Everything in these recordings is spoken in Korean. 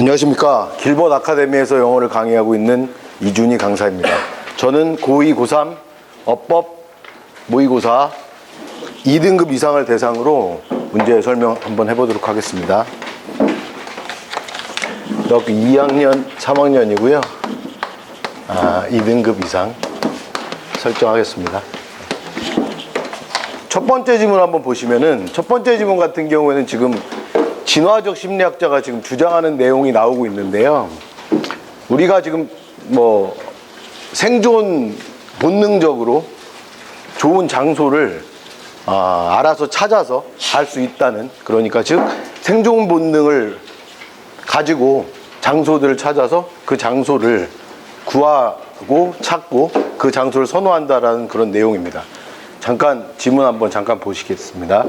안녕하십니까. 길벗 아카데미에서 영어를 강의하고 있는 이준희 강사입니다. 저는 고2, 고3 어법 모의고사 2등급 이상을 대상으로 문제 설명 한번 해보도록 하겠습니다. 중학교 2학년, 3학년이고요. 아, 2등급 이상 설정하겠습니다. 첫 번째 지문 한번 보시면은 첫 번째 지문 같은 경우에는 지금 진화적 심리학자가 지금 주장하는 내용이 나오고 있는데요. 우리가 지금 뭐 생존 본능적으로 좋은 장소를 아, 알아서 찾아서 갈 수 있다는 그러니까 즉 생존 본능을 가지고 장소들을 찾아서 그 장소를 구하고 찾고 그 장소를 선호한다라는 그런 내용입니다. 잠깐 지문 한번 잠깐 보시겠습니다.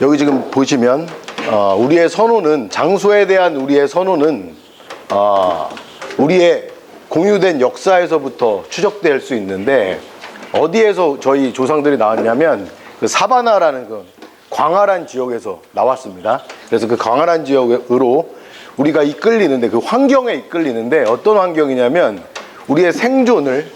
여기 지금 보시면 어, 우리의 선호는 장소에 대한 우리의 선호는 어, 우리의 공유된 역사에서부터 추적될 수 있는데 어디에서 저희 조상들이 나왔냐면 그 사바나라는 그 광활한 지역에서 나왔습니다. 그래서 그 광활한 지역으로 우리가 이끌리는데 그 환경에 이끌리는데 어떤 환경이냐면 우리의 생존을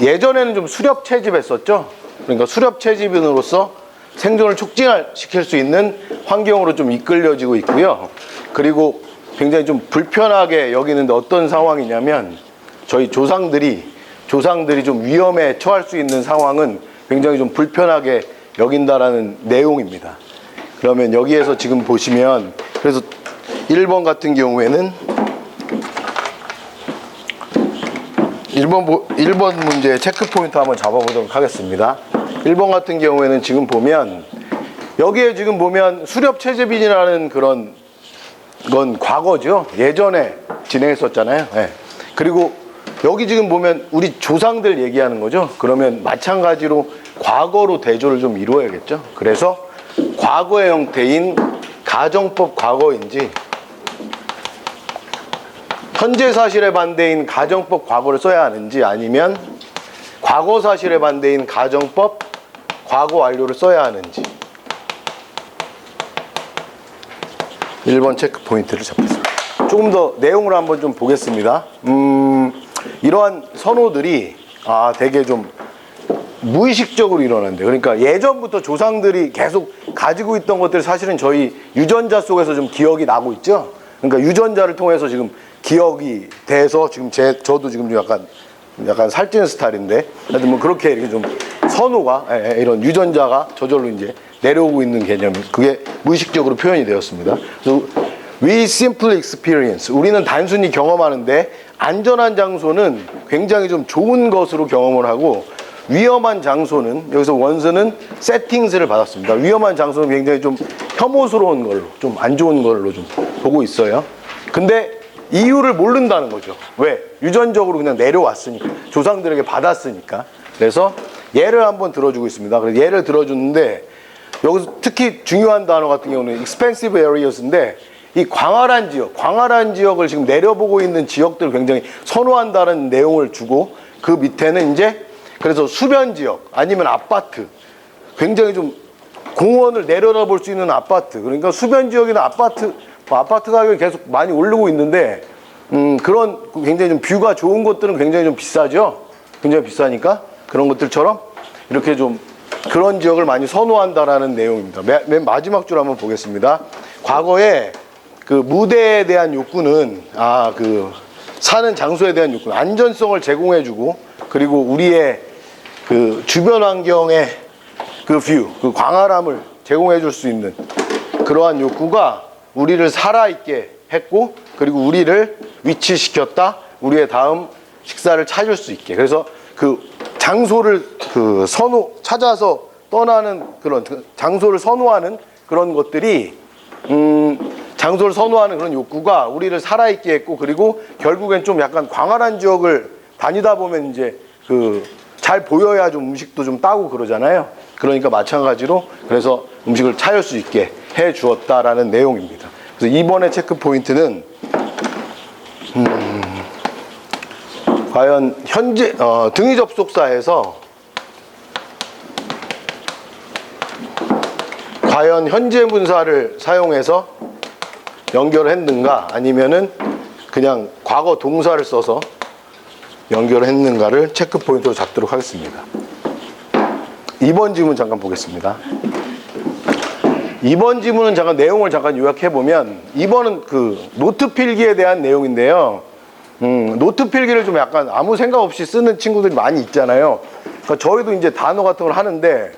예전에는 좀 수렵 채집했었죠. 그러니까 수렵 채집인으로서 생존을 촉진시킬 수 있는 환경으로 좀 이끌려지고 있고요. 그리고 굉장히 좀 불편하게 여기는데 어떤 상황이냐면 저희 조상들이 조상들이 좀 위험에 처할 수 있는 상황은 굉장히 좀 불편하게 여긴다라는 내용입니다. 그러면 여기에서 지금 보시면 그래서 1번 같은 경우에는 1번, 보- 1번 문제 체크 포인트 한번 잡아보도록 하겠습니다. 1번 같은 경우에는 지금 보면 여기에 지금 보면 수렵 채집인이라는 그런 건 과거죠. 예전에 진행했었잖아요. 예. 그리고 여기 지금 보면 우리 조상들 얘기하는 거죠. 그러면 마찬가지로 과거로 대조를 좀 이루어야겠죠. 그래서 과거의 형태인 가정법 과거인지 현재 사실의 반대인 가정법 과거를 써야 하는지 아니면 과거 사실의 반대인 가정법 과거 완료를 써야 하는지 1번 체크 포인트를 잡겠습니다. 조금 더 내용을 한번 좀 보겠습니다. 음, 이러한 선호들이 아, 되게 좀 무의식적으로 일어난대. 그러니까 예전부터 조상들이 계속 가지고 있던 것들 사실은 저희 유전자 속에서 좀 기억이 나고 있죠. 그러니까 유전자를 통해서 지금 기억이 돼서 지금 제 저도 지금 약간 약간 살찌는 스타일인데 하여튼 뭐 그렇게 이렇게 좀 선호가 예, 예, 이런 유전자가 저절로 이제 내려오고 있는 개념이 그게 무의식적으로 표현이 되었습니다. 그래서 we simply experience 우리는 단순히 경험하는데 안전한 장소는 굉장히 좀 좋은 것으로 경험을 하고 위험한 장소는 여기서 원스는 세팅스를 받았습니다. 위험한 장소는 굉장히 좀 혐오스러운 걸로 좀 안 좋은 걸로 좀 보고 있어요. 근데 이유를 모른다는 거죠. 왜? 유전적으로 그냥 내려왔으니까. 조상들에게 받았으니까. 그래서 예를 한번 들어주고 있습니다. 그래서 예를 들어주는데 여기서 특히 중요한 단어 같은 경우는 expensive areas인데 이 광활한 지역, 광활한 지역을 지금 내려보고 있는 지역들을 굉장히 선호한다는 내용을 주고 그 밑에는 이제 그래서 수변 지역 아니면 아파트 굉장히 좀 공원을 내려다볼 수 있는 아파트 그러니까 수변 지역이나 아파트 뭐 아파트 가격이 계속 많이 오르고 있는데 음 그런 굉장히 좀 뷰가 좋은 곳들은 굉장히 좀 비싸죠 굉장히 비싸니까 그런 것들처럼 이렇게 좀 그런 지역을 많이 선호한다라는 내용입니다 맨, 맨 마지막 줄 한번 보겠습니다 과거에 그 무대에 대한 욕구는 아 그 사는 장소에 대한 욕구 안전성을 제공해주고 그리고 우리의 그 주변 환경의 그 뷰, 그 광활함을 제공해 줄 수 있는 그러한 욕구가 우리를 살아있게 했고 그리고 우리를 위치시켰다. 우리의 다음 식사를 찾을 수 있게. 그래서 그 장소를 그 선호 찾아서 떠나는 그런 그 장소를 선호하는 그런 것들이 음 장소를 선호하는 그런 욕구가 우리를 살아있게 했고 그리고 결국엔 좀 약간 광활한 지역을 다니다 보면 이제 그 잘 보여야 좀 음식도 좀 따고 그러잖아요. 그러니까 마찬가지로 그래서 음식을 찾을 수 있게 해 주었다라는 내용입니다. 그래서 이번에 체크 포인트는 음, 과연 현재 어, 등위 접속사에서 과연 현재 문사를 사용해서 연결을 했는가 아니면은 그냥 과거 동사를 써서 연결을 했는가를 체크 포인트로 잡도록 하겠습니다. 2번 지문 잠깐 보겠습니다. 2번 지문은 잠깐 내용을 잠깐 요약해 보면 2번은 그 노트 필기에 대한 내용인데요. 음, 노트 필기를 좀 약간 아무 생각 없이 쓰는 친구들이 많이 있잖아요. 그러니까 저희도 이제 단어 같은 걸 하는데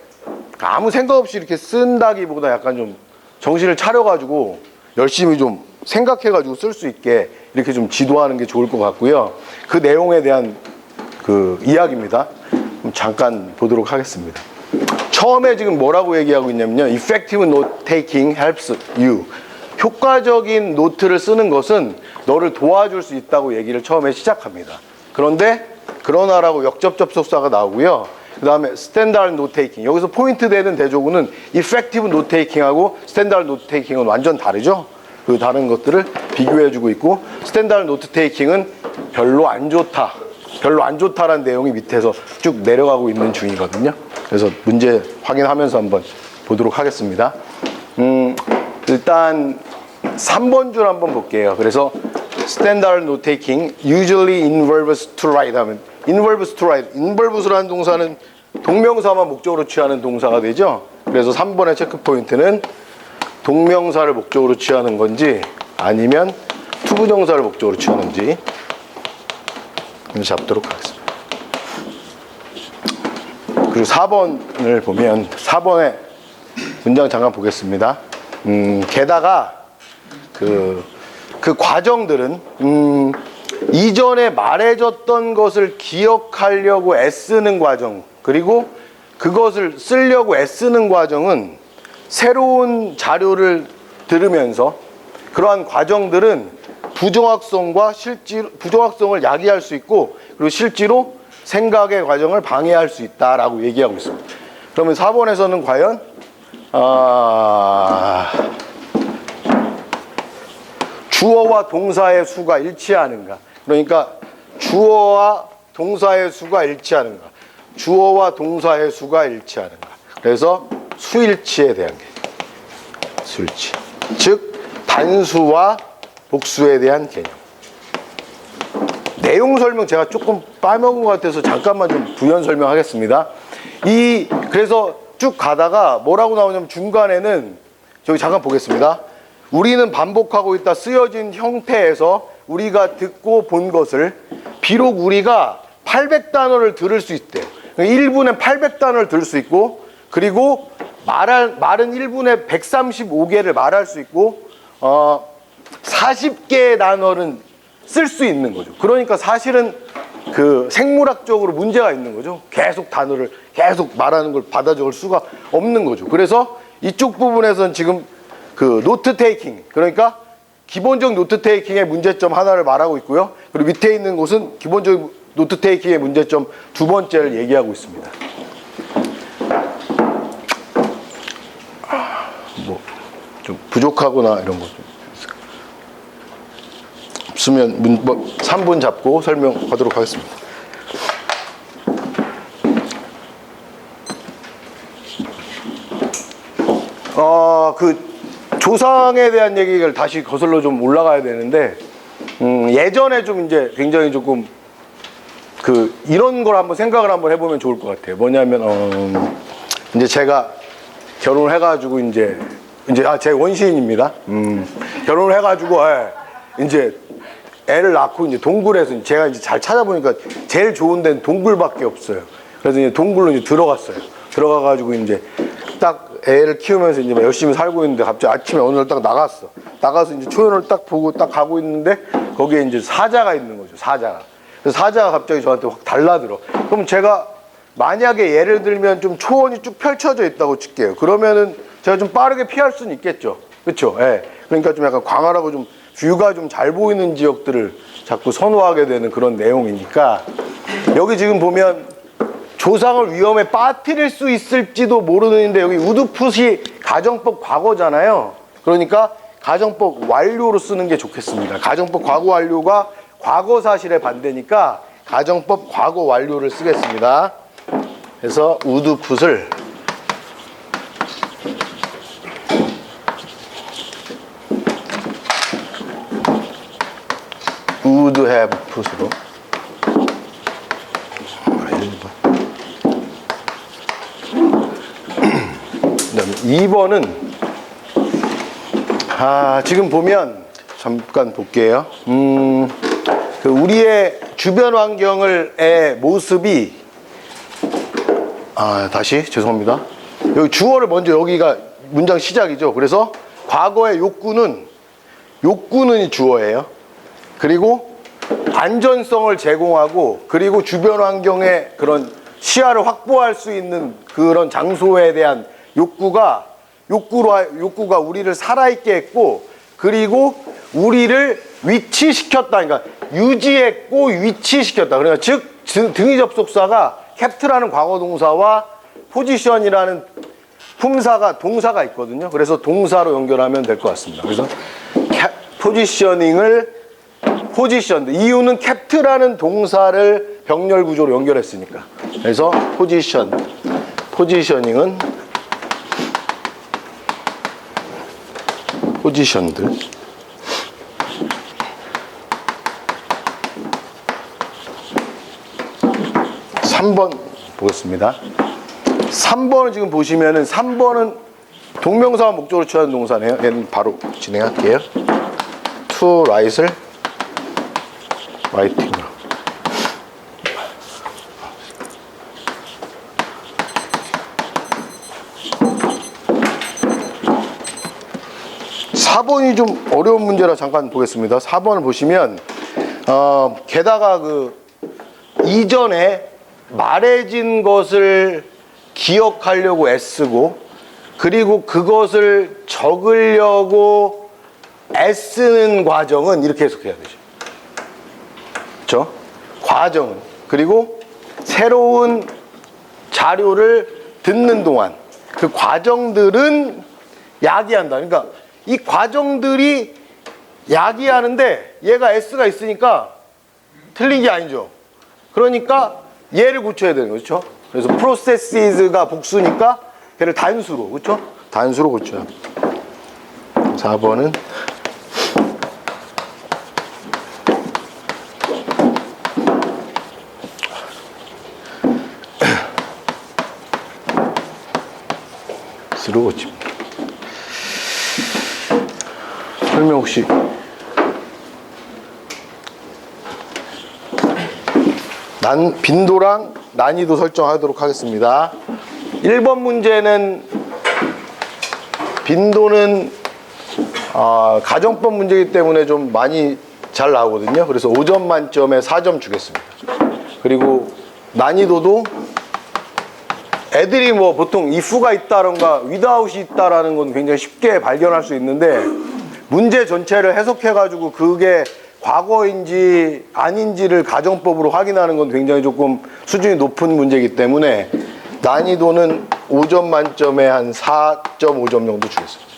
아무 생각 없이 이렇게 쓴다기보다 약간 좀 정신을 차려가지고 열심히 좀 생각해가지고 쓸 수 있게 이렇게 좀 지도하는 게 좋을 것 같고요. 그 내용에 대한 그 이야기입니다. 잠깐 보도록 하겠습니다. 처음에 지금 뭐라고 얘기하고 있냐면요. Effective note taking helps you. 효과적인 노트를 쓰는 것은 너를 도와줄 수 있다고 얘기를 처음에 시작합니다. 그런데 그러나라고 역접 접속사가 나오고요. 그 다음에 스탠다드 노트 테이킹. 여기서 포인트 되는 대조구는 effective 노트 테이킹하고 스탠다드 노트 테이킹은 완전 다르죠. 그 다른 것들을 비교해주고 있고 스탠다드 노트 테이킹은 별로 안 좋다. 별로 안 좋다라는 내용이 밑에서 쭉 내려가고 있는 중이거든요. 그래서 문제 확인하면서 한번 보도록 하겠습니다. 음, 일단 3번 줄 한번 볼게요. 그래서 standard note taking usually involves to write 하면 involves to write involves라는 동사는 동명사만 목적으로 취하는 동사가 되죠. 그래서 3번의 체크 포인트는 동명사를 목적으로 취하는 건지 아니면 투부정사를 목적으로 취하는지 잡도록 하겠습니다. 그리고 4번을 보면 4번의 문장 잠깐 보겠습니다. 음, 게다가 그, 그 과정들은 음, 이전에 말해줬던 것을 기억하려고 애쓰는 과정 그리고 그것을 쓰려고 애쓰는 과정은 새로운 자료를 들으면서 그러한 과정들은 부정확성과 실제로 부정확성을 야기할 수 있고 그리고 실제로 생각의 과정을 방해할 수 있다라고 얘기하고 있습니다. 그러면 4번에서는 과연 아, 주어와 동사의 수가 일치하는가? 그러니까 주어와 동사의 수가 일치하는가? 주어와 동사의 수가 일치하는가? 그래서 수일치에 대한 게 수일치. 즉 단수와 복수에 대한 개념. 내용 설명 제가 조금 빠먹은 것 같아서 잠깐만 좀 부연 설명하겠습니다. 이 그래서 쭉 가다가 뭐라고 나오냐면 중간에는 저기 잠깐 보겠습니다. 우리는 반복하고 있다 쓰여진 형태에서 우리가 듣고 본 것을 비록 우리가 800단어를 들을 수 있대. 1분에 800단어를 들을 수 있고 그리고 말할, 말은 1분에 135개를 말할 수 있고 어, 40개의 단어는 쓸 수 있는 거죠. 그러니까 사실은 그 생물학적으로 문제가 있는 거죠. 계속 단어를 계속 말하는 걸 받아 적을 수가 없는 거죠. 그래서 이쪽 부분에서는 지금 그 노트 테이킹 그러니까 기본적 노트 테이킹의 문제점 하나를 말하고 있고요. 그리고 밑에 있는 곳은 기본적 노트 테이킹의 문제점 두 번째를 얘기하고 있습니다. 뭐 좀 부족하거나 이런 것좀 없으면 문, 뭐 3분 잡고 설명하도록 하겠습니다. 어, 그 조상에 대한 얘기를 다시 거슬러 좀 올라가야 되는데 음, 예전에 좀 이제 굉장히 조금 그 이런 걸 한번 생각을 한번 해보면 좋을 것 같아요. 뭐냐면 어, 이제 제가 결혼을 해가지고 이제 이제 아 제 원시인입니다. 음, 결혼을 해가지고 예, 이제 애를 낳고 이제 동굴에서 제가 이제 잘 찾아보니까 제일 좋은 데는 동굴밖에 없어요. 그래서 이제 동굴로 이제 들어갔어요. 들어가가지고 이제 딱 애를 키우면서 이제 막 열심히 살고 있는데 갑자기 아침에 어느 날 딱 나갔어. 나가서 이제 초연을 딱 보고 딱 가고 있는데 거기에 이제 사자가 있는 거죠. 사자가. 그래서 사자가 갑자기 저한테 확 달라들어. 그럼 제가 만약에 예를 들면 좀 초원이 쭉 펼쳐져 있다고 칠게요. 그러면은 제가 좀 빠르게 피할 수는 있겠죠. 그렇죠? 예. 그러니까 좀 약간 광활하고 좀 뷰가 좀 잘 보이는 지역들을 자꾸 선호하게 되는 그런 내용이니까 여기 지금 보면 조상을 위험에 빠뜨릴 수 있을지도 모르는데 여기 우드풋이 가정법 과거잖아요. 그러니까 가정법 완료로 쓰는 게 좋겠습니다. 가정법 과거 완료가 과거 사실에 반대니까 가정법 과거 완료를 쓰겠습니다. 그래서 우두풋을 우드 해풋으로 2번은 아, 지금 보면 잠깐 볼게요. 음, 그 우리의 주변 환경을의 모습이 아, 다시 죄송합니다. 여기 주어를 먼저 여기가 문장 시작이죠. 그래서 과거의 욕구는 욕구는 주어예요. 그리고 안전성을 제공하고 그리고 주변 환경의 그런 시야를 확보할 수 있는 그런 장소에 대한 욕구가 욕구로 하- 욕구가 우리를 살아있게 했고 그리고 우리를 위치시켰다. 그러니까 유지했고 위치시켰다. 그러니까 즉 등- 등위 접속사가 캡트라는 과거 동사와 포지션이라는 품사가 동사가 있거든요. 그래서 동사로 연결하면 될 것 같습니다. 그래서 캡, 포지셔닝을 포지션 이유는 캡트라는 동사를 병렬 구조로 연결했으니까. 그래서 포지션 포지셔닝은 포지션드 3번 보겠습니다. 3번을 지금 보시면은 3번은 동명사와 목적으로 취하는 동사네요. 얘는 바로 진행할게요. to write을 writing 으로. 사번이 좀 어려운 문제라 잠깐 보겠습니다. 4번을 보시면 어, 게다가 그 이전에 말해진 것을 기억하려고 애쓰고 그리고 그것을 적으려고 애쓰는 과정은 이렇게 해석해야 되죠. 그렇죠? 과정은 그리고 새로운 자료를 듣는 동안 그 과정들은 야기한다. 그러니까 이 과정들이 야기하는데 얘가 S가 있으니까 틀린 게 아니죠. 그러니까 얘를 고쳐야 되는 거죠. 그래서 processes가 복수니까 걔를 단수로 그렇죠? 단수로 고쳐요. 4번은 스로 고칩니다. 설명 혹시 난 빈도랑 난이도 설정하도록 하겠습니다. 1번 문제는 빈도는 아, 가정법 문제이기 때문에 좀 많이 잘 나오거든요. 그래서 5점 만점에 4점 주겠습니다. 그리고 난이도도 애들이 뭐 보통 if가 있다던가 without이 있다라는 건 굉장히 쉽게 발견할 수 있는데 문제 전체를 해석해가지고 그게 과거인지 아닌지를 가정법으로 확인하는 건 굉장히 조금 수준이 높은 문제이기 때문에 난이도는 5점 만점에 한 4.5점 정도 주겠습니다.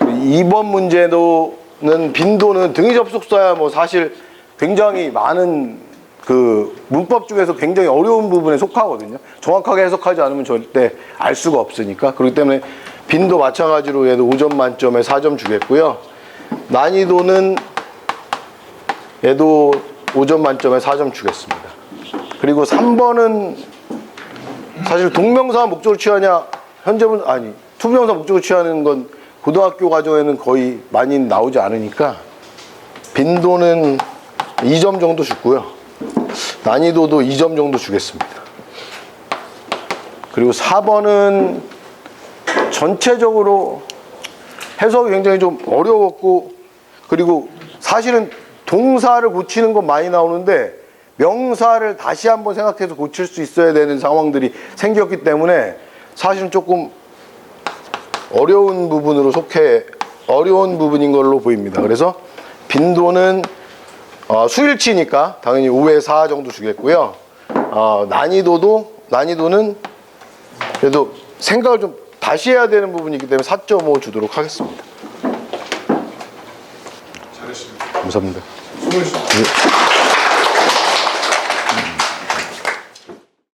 2번 문제도는 빈도는 등위 접속사야 뭐 사실 굉장히 많은 그 문법 중에서 굉장히 어려운 부분에 속하거든요. 정확하게 해석하지 않으면 절대 알 수가 없으니까. 그렇기 때문에 빈도 마찬가지로 얘도 5점 만점에 4점 주겠고요. 난이도는 얘도 5점 만점에 4점 주겠습니다. 그리고 3번은 사실 동명사 목적으로 취하냐 현재분 아니 투명사 목적으로 취하는 건 고등학교 과정에는 거의 많이 나오지 않으니까 빈도는 2점 정도 주고요. 난이도도 2점 정도 주겠습니다. 그리고 4번은 전체적으로 해석이 굉장히 좀 어려웠고 그리고 사실은 동사를 고치는 건 많이 나오는데 명사를 다시 한번 생각해서 고칠 수 있어야 되는 상황들이 생겼기 때문에 사실은 조금 어려운 부분으로 속해 어려운 부분인 걸로 보입니다. 그래서 빈도는 어, 수일치니까 당연히 5에 4 정도 주겠고요. 어, 난이도도 난이도는 그래도 생각을 좀 다시 해야 되는 부분이기 때문에 4.5 주도록 하겠습니다. 잘했습니다. 감사합니다. 수고하셨습니다.